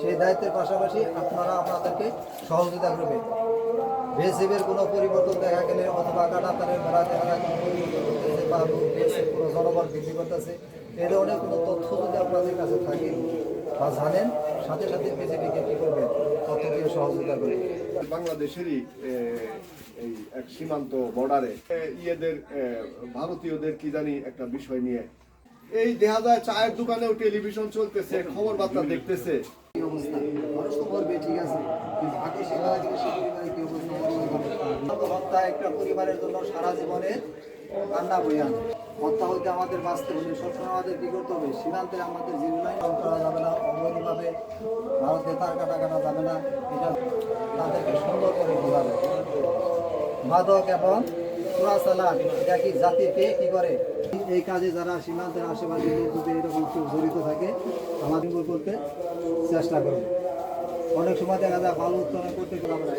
সেই দায়িত্বের পাশাপাশি আপনারা আপনাদেরকে সহযোগিতা করবেন। বিএসএফের কোনো পরিবর্তন দেখা গেলে অথবা কাটাতারের ভেড়া দেখা যায় কোনো জনবল বৃদ্ধি করতেছে এই ধরনের কোনো তথ্য যদি আপনাদের কাছে থাকে বা জানেন, সাথে সাথে বিজেপিকে কী করবেন, তথ্য দিয়ে সহযোগিতা করবেন। বাংলাদেশেরই এই এক সীমান্ত বর্ডারে ইয়েদের ভারতীয়দের কি জানি একটা বিষয় নিয়ে এই দেখা যায় চায়ের দোকানেও টেলিভিশন চলতেছে খবর বার্তা দেখতেছে একটা পরিবারের জন্য সারা কান্না আমাদের আমাদের সীমান্তে আমাদের জিরুলাই করা যাবে না তার কাটা কাটা যাবে না। এটা তাদেরকে সুন্দর করে মাদক এবং চোরাচালান জাতিকে কি করে এই কাজে যারা সীমান্তের আশেপাশে যদি এরকম কেউ জড়িত থাকে, আমাদের দূর করতে চেষ্টা করবে। অনেক সময় দেখা যায় ভালো উত্তোলন করতে পারবে না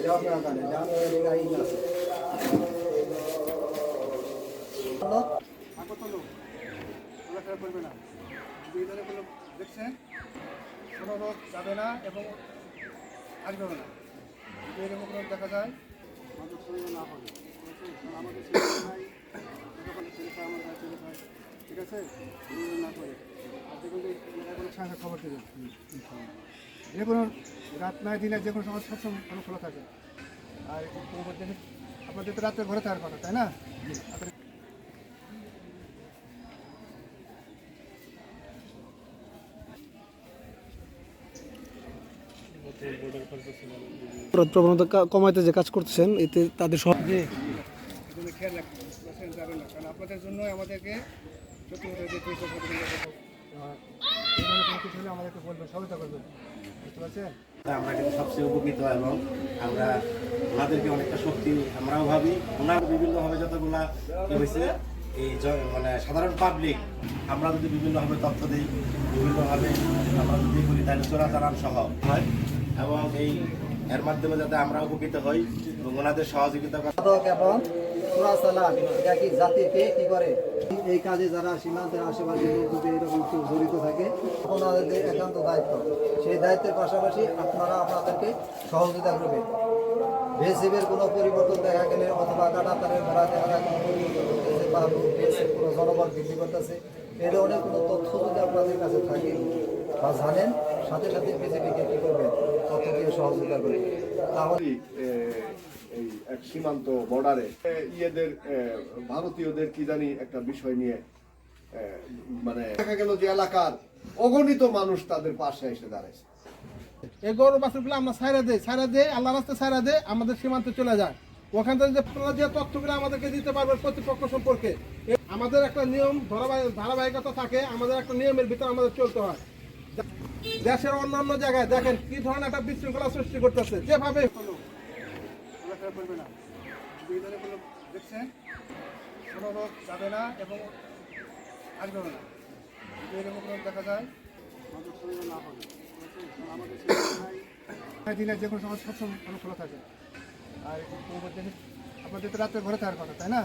করবে না যাবে না দেখা যায় না হবে আমাদের ঠিক আছে না করে আর যে খবর দেবেন যে কোনো রাত নয় দিনে যে কোনো সময় সবসময় ভালো খোলা থাকে আর আপনাদের তো রাত্রে ঘরে থাকার কথা তাই না? প্রবণতা কমাইতে যে কাজ করতেছেন এতে তাদের সহ এজন্য খেয়াল রাখবেন বসেন যাবেন না। কারণ আপনাদের জন্য আমাদেরকে আমাদেরকে বলবেন সহায়তা করবেন বুঝতে পারছেন? আমরা কিন্তু সবচেয়ে উপকৃত এবং আমরা ওনাদেরকে অনেকটা শক্তি আমরাও ভাবি। ওনার বিভিন্নভাবে যতগুলা কি হয়েছে এই মানে সাধারণ পাবলিক আমরা যদি বিভিন্নভাবে তথ্য দিই বিভিন্নভাবে আমরা যদি করি তাহলে চোরাচালান সহ হয়। এবং এই এর মাধ্যমে যাতে আমরা উপকৃত হই এবং ওনাদের সহযোগিতা করা মাদক এবং চোরাচালান এটা কি করে? এই কাজে যারা সীমান্তের আশেপাশে এরকম জড়িত থাকে ওনাদের একান্ত দায়িত্ব। সেই দায়িত্বের পাশাপাশি আপনারা আপনাদেরকে সহযোগিতা করবেন। বিএসএফের কোনো পরিবর্তন দেখা গেলে অথবা কাটাতারের কোনো জনবল বৃদ্ধি করতেছে। এই ধরনের আপনাদের কাছে থাকে বা জানেন, সাথে সাথে বিজেপিকে কী করবেন, তথ্য সহযোগিতা করবেন। তাহলে সীমান্ত বর্ডারে। ইয়েদের ভারতীয়দের কি জানি একটা বিষয় নিয়ে মানে দেখা গেল যে এলাকার অগণিত মানুষ তাদের পাশে এসে দাঁড়াইছে। এই গরু আমরা সাইরা দেই সাইরা দেই আল্লাহ রাস্তা সাইরা দেই, আমাদের সীমান্তে চলে যায়। ওখান থেকে যে তথ্যগুলো আমাদেরকে দিতে পারবেন প্রতিপক্ষ সম্পর্কে আমাদের একটা নিয়ম ধারাবাহিকতা থাকে, আমাদের একটা নিয়মের ভিতরে আমাদের চলতে হয়। দেশের অন্যান্য জায়গায় দেখেন কি ধরনের একটা বিশৃঙ্খলা সৃষ্টি করতেছে যেভাবে হলো করবে না। এই কোনো দেখছেন? কোনো রোগ যাবে না এবং আসবে না। যদি এরকম কোনো দেখা যায় আমাদের না হবে। আমাদের দিনে যে কোনো সময় সবসময় খোলা থাকে। আর আপনাদের তো রাত্রে ঘরে থাকার কথা তাই না?